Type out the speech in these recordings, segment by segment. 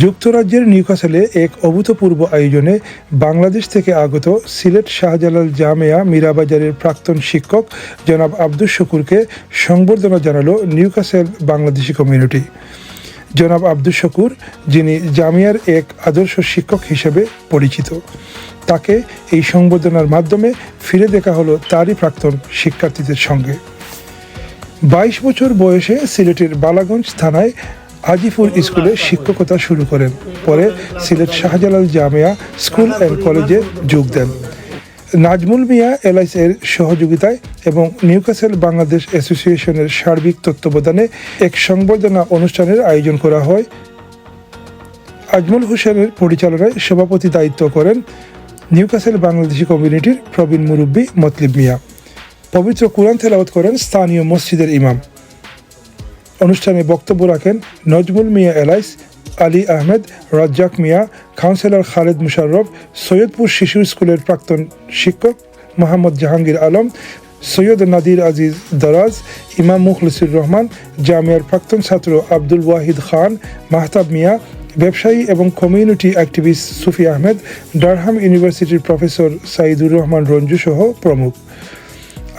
যুক্তরাজ্যের নিউকাসেলে এক অভূতপূর্ব আয়োজনে বাংলাদেশ থেকে আগত সিলেট শাহজালাল জামেয়া মীরাবাজারের প্রাক্তন শিক্ষক জনাব আব্দুস শকুরকে সংবর্ধনা জানালো নিউকাসেল বাংলাদেশি কমিউনিটি। জনাব আব্দুস শকুর, যিনি জামিয়ার এক আদর্শ শিক্ষক হিসেবে পরিচিত, তাকে এই সংবর্ধনার মাধ্যমে ফিরে দেখা হলো তারই প্রাক্তন শিক্ষার্থীদের সঙ্গে। বাইশ বছর বয়সে সিলেটের বালাগঞ্জ থানায় আজিফুর স্কুলে শিক্ষকতা শুরু করেন। পরে সিলেট শাহজালাল জামিয়া স্কুল অ্যান্ড কলেজে যোগ দেন। নাজমুল মিয়া এলআইস এর সহযোগিতায় এবং নিউকাসেল বাংলাদেশ অ্যাসোসিয়েশনের সার্বিক তত্ত্বাবধানে এক সংবর্ধনা অনুষ্ঠানের আয়োজন করা হয়। আজমল হোসেনের পরিচালনায় সভাপতি দায়িত্ব করেন নিউকাসেল বাংলাদেশি কমিউনিটির প্রবীণ মুরব্বী মতলিব মিয়া। পবিত্র কোরআন তেলাওয়াত করেন স্থানীয় মসজিদের ইমাম। অনুষ্ঠানে বক্তব্য রাখেন নজমুল মিয়া এলাইস আলী আহমেদ, রাজ্জাক মিয়া, কাউন্সিলর খালেদ মুশাররফ, সৈয়দপুর শিশু স্কুলের প্রাক্তন শিক্ষক মোহাম্মদ জাহাঙ্গীর আলম, সৈয়দ নাদির আজিজ দরাজ, ইমাম মুখলিসুর রহমান, জামিয়ার প্রাক্তন ছাত্র আব্দুল ওয়াহিদ খান, মাহতাব মিয়া, ব্যবসায়ী এবং community activist Sufi Ahmed, Durham ইউনিভার্সিটির প্রফেসর সাইদুর রহমান রঞ্জু সহ প্রমুখ।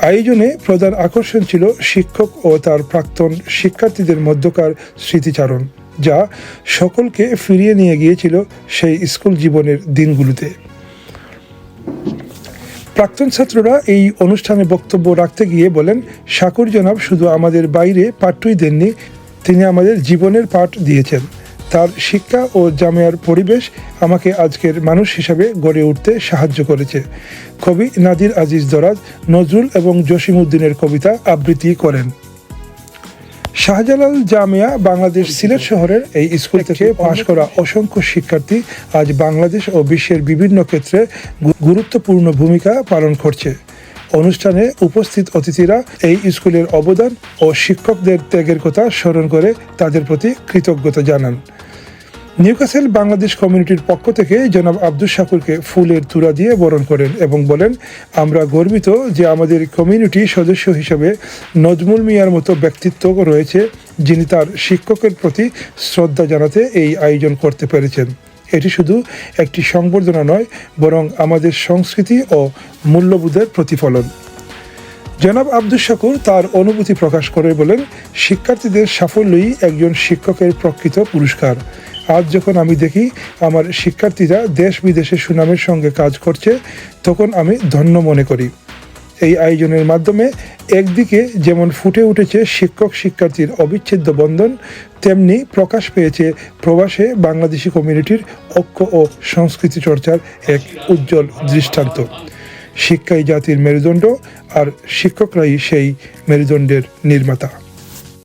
আয়োজনে প্রধান আকর্ষণ ছিল শিক্ষক ও তার প্রাক্তন শিক্ষার্থীদের মধ্যকার স্মৃতিচারণ, যা সকলকে ফিরিয়ে নিয়ে গিয়েছিল সেই স্কুল জীবনের দিনগুলোতে। প্রাক্তন ছাত্ররা এই অনুষ্ঠানে বক্তব্য রাখতে গিয়ে বলেন শাকুর জনাব, শুধু আমাদের বাইরে পাঠ্যই দেননি, তিনি আমাদের জীবনের পাঠ দিয়েছেন। তার শিক্ষা ও জামিয়ার পরিবেশ আমাকে আজকের মানুষ হিসাবে গড়ে উঠতে সাহায্য করেছে। কবি নাদির আজিজ দরাজ নজরুল এবং জসিম উদ্দিনের কবিতা আবৃত্তি করেন। শাহজালাল জামিয়া বাংলাদেশ সিলেট শহরের এই স্কুল থেকে পাশ করা অসংখ্য শিক্ষার্থী আজ বাংলাদেশ ও বিশ্বের বিভিন্ন ক্ষেত্রে গুরুত্বপূর্ণ ভূমিকা পালন করছে। অনুষ্ঠানে উপস্থিত অতিথিরা এই স্কুলের অবদান ও শিক্ষকদের ত্যাগের কথা স্মরণ করে তাদের প্রতি কৃতজ্ঞতা জানান। নিউকাসেল বাংলাদেশ কমিউনিটির পক্ষ থেকে জনাব আব্দুল শাকুরকে ফুলের তুরা দিয়ে বরণ করেন এবং বলেন, আমরা গর্বিত যে আমাদের কমিউনিটি সদস্য হিসেবে নজমুল মিয়ার মতো ব্যক্তিত্ব রয়েছে যিনি তার শিক্ষকের প্রতি শ্রদ্ধা জানাতে এই আয়োজন করতে পেরেছেন। এটি শুধু একটি সংবর্ধনা নয়, বরং আমাদের সংস্কৃতি ও মূল্যবোধের প্রতিফলন। জনাব আব্দুল শাকুর তার অনুভূতি প্রকাশ করে বলেন, শিক্ষার্থীদের সাফল্যই একজন শিক্ষকের প্রকৃত পুরস্কার। আজ যখন আমি দেখি আমার শিক্ষার্থীরা দেশ বিদেশে সুনামের সঙ্গে কাজ করছে, তখন আমি ধন্য মনে করি। এই আয়োজনের মাধ্যমে একদিকে যেমন ফুটে উঠেছে শিক্ষক শিক্ষার্থীর অবিচ্ছেদ্য বন্ধন, তেমনি প্রকাশ পেয়েছে প্রবাসে বাংলাদেশি কমিউনিটির ঐক্য ও সংস্কৃতি চর্চার এক উজ্জ্বল দৃষ্টান্ত। শিক্ষাই জাতির মেরুদণ্ড আর শিক্ষকরাই সেই মেরুদণ্ডের নির্মাতা।